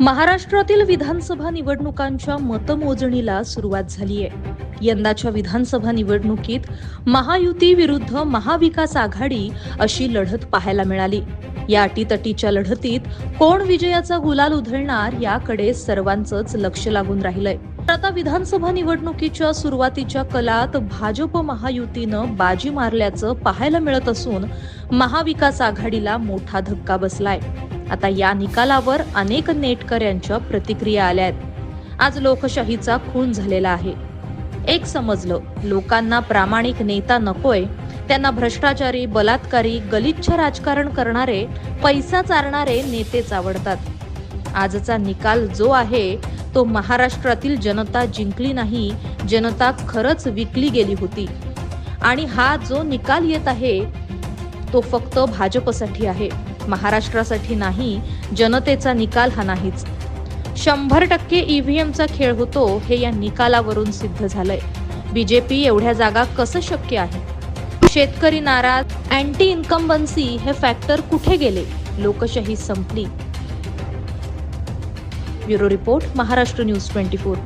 महाराष्ट्रातील विधानसभा निवडणुकांच्या मतमोजणीला सुरुवात झाली आहे यंदाच्या विधानसभा निवडणुकीत महायुती विरुद्ध महाविकास आघाडी अशी लढत पाहायला मिळाली. या अटीतटीच्या लढतीत कोण विजयाचा गुलाल उधळणार याकडे सर्वांचंच लक्ष लागून राहिलंय. आता विधानसभा निवडणुकीच्या सुरुवातीच्या कलात भाजप महायुतीनं बाजी मारल्याचं पाहायला मिळत असून महाविकास आघाडीला मोठा धक्का बसलाय. आता या निकालावर अनेक नेटकऱ्यांच्या प्रतिक्रिया आल्या आहेत आज लोकशाहीचा खून झालेला आहे. एक समजलं लोकांना प्रामाणिक नेता नकोय त्यांना भ्रष्टाचारी बलात्कारी गलिच्छ राजकारण करणारे पैसा चारणारे नेतेच आवडतात. आजचा निकाल जो आहे तो महाराष्ट्रातील जनता जिंकली नाही जनता खरंच विकली गेली होती. आणि हा जो निकाल येत आहे तो फक्त भाजपसाठी आहे. महाराष्ट्रासाठी नाही जनतेचा निकाल हा नाहीच. शंभर टक्के ईव्हीएमचा खेळ होतो हे या निकालावरून सिद्ध झालंय. बीजेपी एवढ्या जागा कसं शक्य आहे? शेतकरी नाराज अँटी इन्कम्बन्सी हे फॅक्टर कुठे गेले? लोकशाही संपली. Bureau report Maharashtra news twenty four.